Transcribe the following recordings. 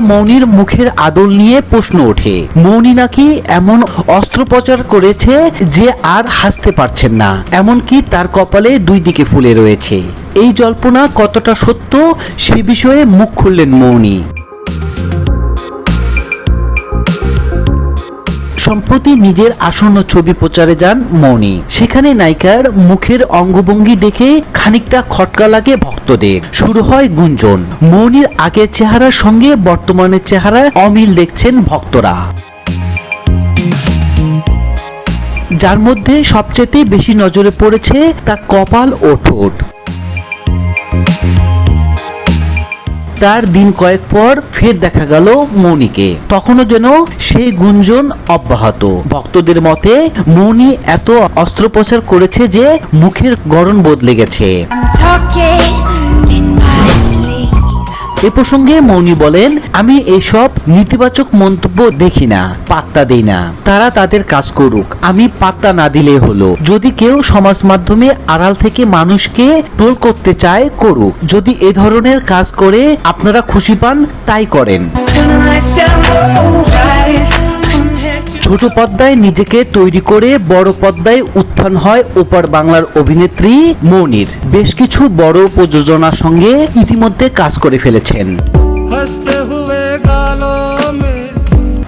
মৌনির মুখের আদল নিয়ে প্রশ্ন ওঠে। মৌনি নাকি এমন অস্ত্রোপচার করেছে যে আর হাসতে পারছেন না। এমনকি তার কপালে দুই দিকে ফুলে রয়েছে। এই জল্পনা কতটা সত্য সে বিষয়ে মুখ খুললেন মৌনি। সম্প্রতি নিজের আসন্ন ছবি প্রচারে যান মৌনি। সেখানে নায়িকার মুখের অঙ্গভঙ্গি দেখে খানিকটা খটকা লাগে ভক্তদের। শুরু হয় গুঞ্জন। মৌনির আগের চেহারার সঙ্গে বর্তমানের চেহারায় অমিল দেখছেন ভক্তরা। যার মধ্যে সবচেয়ে বেশি নজরে পড়েছে তার কপাল ও ঠোঁট। তার দিন কয়েক পর ফের দেখা গেল মৌনিকে তখনও যেন সেই গুঞ্জন অব্যাহত। ভক্তদের মতে মৌনি এত অস্ত্রোপচার করেছে যে মুখের গড়ন বদলে গেছে। এ প্রসঙ্গে মৌনি বলেন, আমি এসব নেতিবাচক মন্তব্য দেখি না, পাত্তা দেই না। তারা তাদের কাজ করুক, আমি পাত্তা না দিলে হলো। যদি কেউ সমাজ মাধ্যমে আড়াল থেকে মানুষকে টোল করতে চায়, করুক। যদি এ ধরনের কাজ করে আপনারা খুশি পান, তাই করেন। ছোট পদ্মায় নিজেকে তৈরি করে বড় পদ্মায় উত্থান হয় ওপার বাংলার অভিনেত্রী মনির। বেশ কিছু বড় প্রযোজনার সঙ্গে ইতিমধ্যে কাজ করে ফেলেছেন।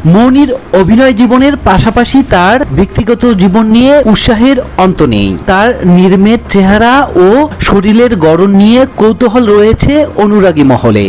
মনির অভিনয় জীবনের পাশাপাশি তার ব্যক্তিগত জীবন নিয়ে উৎসাহের অন্ত নেই। তার নির্মের চেহারা ও শরীরের গড়ন নিয়ে কৌতূহল রয়েছে অনুরাগী মহলে।